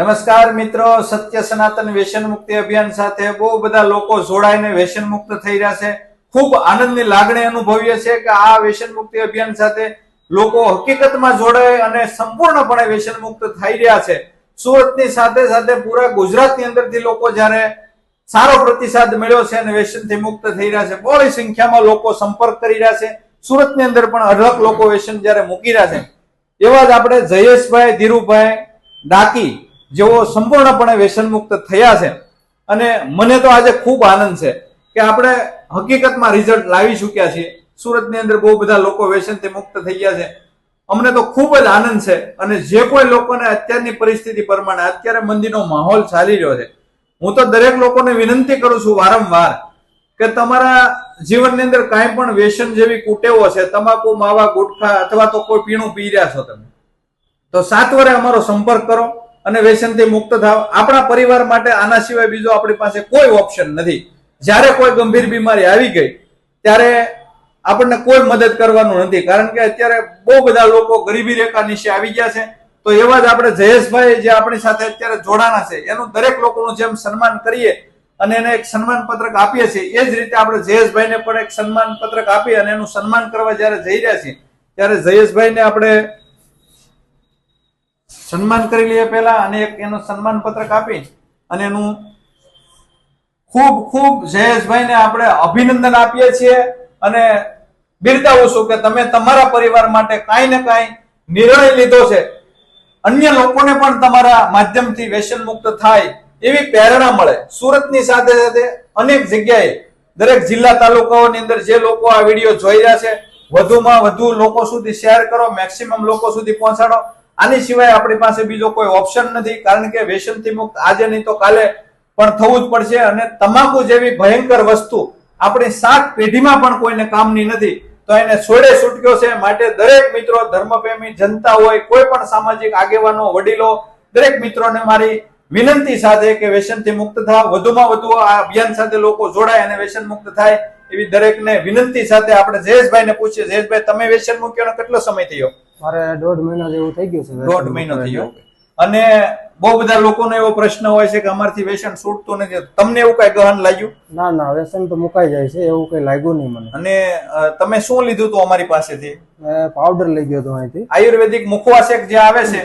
નમસ્કાર મિત્રો, સત્ય સનાતન વ્યસન મુક્તિ અભિયાન સાથે બહુ બધા લોકો જોડાઈને વ્યસન મુક્ત થઈ રહ્યા છે. ખૂબ આનંદની લાગણી અનુભવીએ છે કે આ વ્યસન મુક્તિ અભિયાન સાથે લોકો હકીકતમાં જોડાય અને સંપૂર્ણપણે વ્યસન મુક્ત થઈ રહ્યા છે. સુરતની સાથે સાથે પૂરા ગુજરાતની અંદરથી લોકો જ્યારે સારો પ્રતિસાદ મળ્યો છે અને વ્યસનથી મુક્ત થઈ રહ્યા છે, બહોળી સંખ્યામાં લોકો સંપર્ક કરી રહ્યા છે. સુરતની અંદર પણ અઢળક લોકો વ્યસન જ્યારે મૂકી રહ્યા છે. એવા જ આપણે જયેશભાઈ, ધીરુભાઈ, ડાકી જેઓ સંપૂર્ણપણે વ્યસન મુક્ત થયા છે. અને મને તો આજે ખૂબ આનંદ છે કે આપણે હકીકતમાં રિઝલ્ટ લાવી ચૂક્યા છીએ. સુરતની અંદર બહુ બધા લોકો વ્યસનથી મુક્ત થઈ ગયા છે. અમને તો ખૂબ જ આનંદ છે અને જે કોઈ લોકોને અત્યારની પરિસ્થિતિ પ્રમાણે અત્યારે મંદીનો માહોલ ચાલી રહ્યો છે. હું તો દરેક લોકોને વિનંતી કરું છું વારંવાર કે તમારા જીવનની અંદર કાંઈ પણ વ્યસન જેવી કુટેવો છે, તમાકુ, માવા, ગુટખા અથવા તો કોઈ પીણું પી રહ્યા છો તમે, તો સાત વરે અમારો સંપર્ક કરો. અને વ્યસનથી મુક્ત થાવ. આપણા પરિવાર માટે આના સિવાય બીજો આપણી પાસે કોઈ ઓપ્શન નથી. જ્યારે કોઈ ગંભીર બીમારી આવી ગઈ, ત્યારે આપણને કોઈ મદદ કરવાનું નથી. કારણ કે અત્યારે બહુ બધા લોકો ગરીબી રેખા નીચે આવી ગયા છે. તો એવા જ આપણે જયેશભાઈ જે આપણી સાથે અત્યારે જોડાણા છે, એનું દરેક લોકોનું જેમ સન્માન કરીએ અને એને એક સન્માન પત્રક આપીએ છીએ, એ જ રીતે આપણે જયેશભાઈને પણ એક સન્માન પત્રક આપી અને એનું સન્માન કરવા જ્યારે જઈ રહ્યા છીએ, ત્યારે જયેશભાઈને આપણે સન્માન કરી લઈએ પહેલા અને એક એનું સન્માન પત્રક આપી અને એનું ખૂબ ખૂબ જયેશભાઈને આપણે અભિનંદન આપીએ છીએ અને બિરદાવું છું કે તમે તમારા પરિવાર માટે કાંઈ ને કાંઈ નિર્ણય લીધો છે. અન્ય લોકોને પણ તમારા માધ્યમથી વ્યસન મુક્ત થાય એવી પ્રેરણા મળે. સુરતની સાથે સાથે અનેક જગ્યાએ દરેક જિલ્લા તાલુકાઓની અંદર જે લોકો આ વીડિયો જોઈ રહ્યા છે, વધુમાં વધુ લોકો સુધી શેર કરો મેક્સિમમ લોકો સુધી પહોંચાડો. આની સિવાય આપણી પાસે બીજો કોઈ ઓપ્શન નથી, કારણ કે વ્યસનથી મુક્ત આજે નહીં તો કાલે પણ થવું જ પડશે અને તમાકુ જેવી ભયંકર વસ્તુ આપણી સાત પેઢીમાં પણ કોઈને કામની નથી. તો એને છોડે છૂટક્યો છે. માટે દરેક મિત્રો, ધર્મપ્રેમી, જનતા હોય, કોઈ પણ સામાજિક આગેવાનો, વડીલો, દરેક મિત્રોને મારી વિનંતી સાથે કે વ્યસનથી મુક્ત થાવ વધુમાં વધુ આ અભિયાન સાથે લોકો જોડાય અને વ્યસન મુક્ત થાય એવી દરેકને વિનંતી સાથે આપણે જયેશભાઈને પૂછીએ. જયેશભાઈ, તમે વ્યસન મૂક્યો કેટલો સમય થયો? મારે દોઢ મહિના જેવું થઈ ગયું છે દોઢ મહિનો થયો. અને બહુ બધા લોકોનો એવો પ્રશ્ન હોય છે કે અમારથી વ્યસન છૂટતું નથી. તમને એવું કઈ ગહન લાગ્યું? ના ના વ્યસન તો મુકાઈ જાય છે એવું કઈ લાગ્યું નહીં મને. અને તમે શું લીધું હતું અમારી પાસેથી? પાવડર લઈ ગયો હતો અહીંથી. આયુર્વેદિક મુખવાસેક જે આવે છે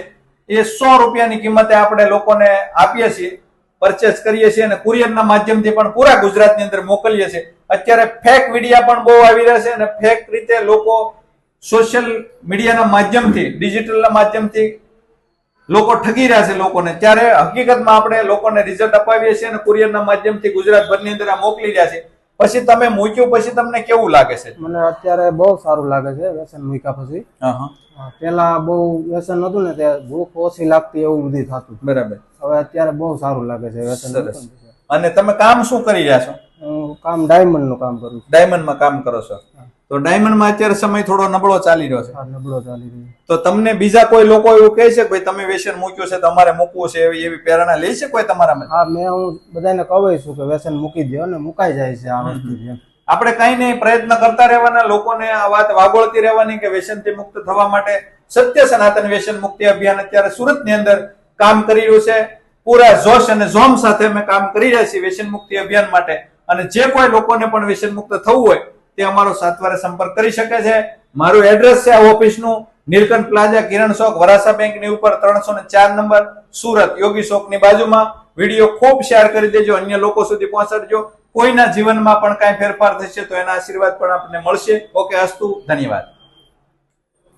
એ સો રૂપિયાની કિંમતે આપણે લોકોને આપીએ છીએ પરચેસ કરીએ છીએ અને કુરિયરના માધ્યમથી પણ પૂરા ગુજરાતની અંદર મોકલીએ છીએ. અત્યારે ફેક વિડિયા પણ બહુ આવી રહ્યા છે અને ફેક રીતે લોકો સોશિયલ મીડિયાના માધ્યમથી ડિજિટલના માધ્યમથી લોકો ઠગી રહ્યા છે લોકોને. ત્યારે હકીકતમાં આપણે લોકોને રિઝલ્ટ અપાવીએ છીએ અને કુરિયરના માધ્યમથી ગુજરાતભરની અંદર આ મોકલી રહ્યા છે. પછી તમે મૂક્યું પછી તમને કેવું લાગે છે? મને અત્યારે બહુ સારું લાગે છે વ્યસન મૂક્યા પછી. પેલા બહુ વ્યસન હતું ને ત્યારે ભૂખ ઓછી લાગતી એવું બધું થતું. બરાબર. હવે અત્યારે બહુ સારું લાગે છે વ્યસન. અને તમે કામ શું કરી રહ્યા છો? હું કામ ડાયમંડનું કામ કરું છું. ડાયમંડમાં કામ કરો છો? તો ડાયમંડમાં અત્યારે સમય થોડો નબળો ચાલી રહ્યો છે. નબળો ચાલી રહ્યો. તો તમને બીજા કોઈ લોકો એવું કહે છે કે ભાઈ તમે વ્યસન મૂક્યું છે તમારે મૂકવું છે એવી એવી પ્રેરણા લે છે કોઈ તમારા હા મેં હું બધાને કહું છું કે વ્યસન મૂકી દો અને મુકાઈ જાય છે આ વસ્તુ આપણે કઈ નહીં પ્રયત્ન કરતા રહેવાના લોકોને આ વાત વાગોળતી રહેવાની કે વ્યસનથી મુક્ત થવા માટે સત્ય સનાતન વ્યસન મુક્તિ અભિયાન અત્યારે સુરતની અંદર કામ કરી રહ્યું છે. પૂરા જોશ અને જોમ સાથે અમે કામ કરી રહ્યા છીએ વ્યસન મુક્તિ અભિયાન માટે. અને જે કોઈ લોકોને પણ વ્યસન મુક્ત થવું હોય તે અમારો સાતવારે સંપર્ક કરી શકે છે. મારું એડ્રેસ છે આ ઓફિસનું. નીલકંઠ પ્લાઝા, કિરણ ચોક, વરાસા બેંકની ઉપર, ત્રણસો ને ચાર નંબર, સુરત, યોગી ચોકની બાજુમાં. વીડિયો ખૂબ શેર કરી દેજો, અન્ય લોકો સુધી પહોંચાડજો. કોઈના જીવનમાં પણ કાંઈ ફેરફાર થશે તો એના આશીર્વાદ પણ આપણને મળશે. ઓકે, અસ્તુ, ધન્યવાદ.